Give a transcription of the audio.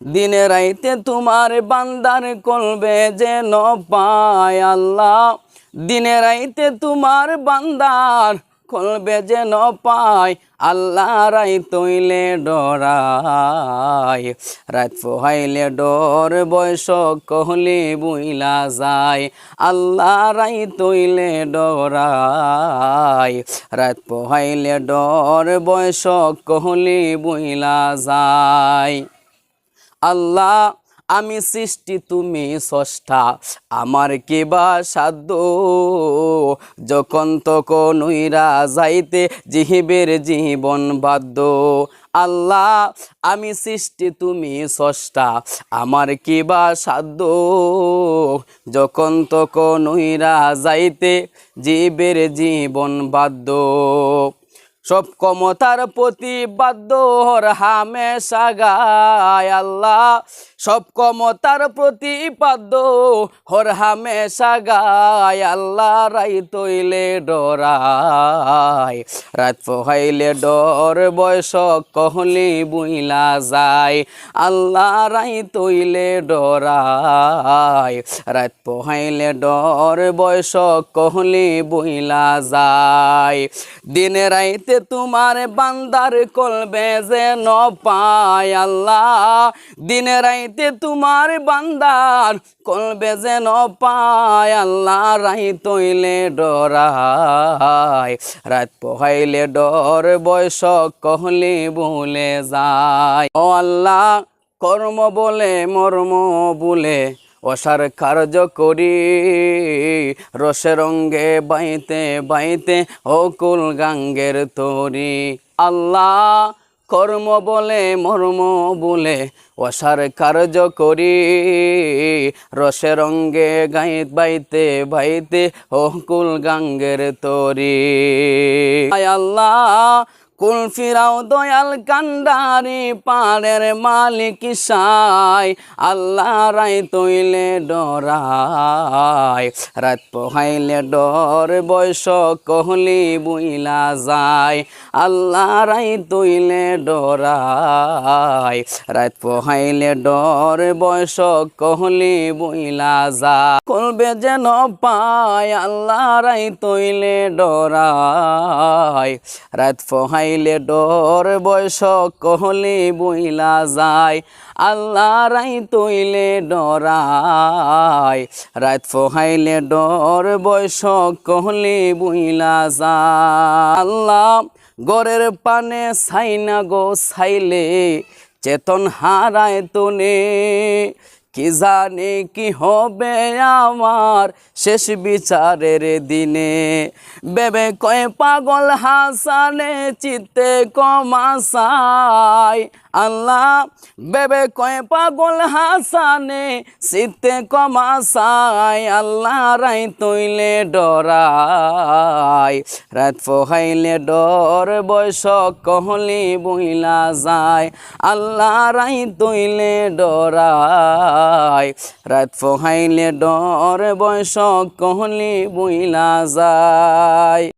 দিনে রাইতে তোমার বান্দার কলবে যেন পায় আল্লাহ। দিনে রাইতে তোমার বান্দার কলবে যেন পায় আল্লাহ। রাই তৈলে ডরায় রাত পোহাইলে ডর, বয়স কহলি বুইলা যায়। আল্লাহ রাই তৈলে ডরায় রাত পোহাইলে ডর, বয়স কহলি বুইলা যায়। আল্লাহ, আমি সৃষ্টি, তুমি স্রষ্টা। আমার কিবা সাধ্য, যখন তখন উইরা যাইতে জিহিবের জীবন বাধ্য। আল্লাহ, আমি সৃষ্টি, তুমি স্রষ্টা। আমার কিবা সাধ্য, যখন তখন উইরা যাইতে জীবের জীবন বাধ্য। সব ক্ষমতার প্রতি বাধ্য হর হামেশা গায় আল্লাহ। সব ক্ষমতার প্রতি বাধ্য হর হামেশা গায় আল্লাহ। রাই তৈলে ডরায়, রাত পোহাইলে ডর বয়স কহলি বুইলা যায়। আল্লাহ রাই তৈলে ডরায়, রাত পোহাইলে ডর বয়স কহলি বইলা যায়। দিনে রাইতে তোমার বান্দার কলবে যে ন পায় আল্লাহ। দিনে রাইতে তোমার বান্দার কলবে যে ন পায় আল্লাহ। রাই তৈলে ডরায়, রাত পোহাইলে ডর, বয়স কহলি বলে যায়। ও আল্লাহ, কর্ম বলে মর্ম বলে অসার কার্য করি। রসে রঙ্গে বাইতে বাইতে অকুল গাঙ্গের তরি। আল্লাহ কর্ম বলে, মর্ম বলে অসার কার্য করি। রসে রঙ্গে গাইত বাইতে বাইতে অকুল গাঙ্গের তরি। আল্লাহ কুল ফিরাও দয়াল কান্ডারি, পাড়ের মালিক সাই, আল্লাহ রাই তৈলে ডরাই। রাত পোহাইলে ডর বয়স কহলি বুইলা যায়, আল্লাহ রাই তৈলে ডরাই। রাত পোহাইলে ডর বয়স কহলি বুইলা যায় কলবে যেন পায়, আল্লাহ রাই তৈলে ডরাই। রাত পোহাইলে ডর বয়স কহলি বইলা যায়। আল্লাহ রাই তৈলে ডরাই রাত পোহাইলে ডর বয়স কহলি বুইলা যায়। আল্লাহ গরের পানে সাইনা গো সাইলে চেতন হারায় তোনে কি জানি কি হবে আমার শেষ বিচারের দিনে? বেবে কয় পাগল হাসানে চিত্তে কমাসাই আল্লাহ, বেবে কয় পাগল হাসানে চিত্তে কমাসাই আল্লাহ রাই তৈলে ডরাই রাত পোহাইলে ডর বয়স কহলি বইলা যায়, আল্লাহ রাই তৈলে ডরাই রাত পোহাইলে ডর বয়স কহলি বইলা যায়।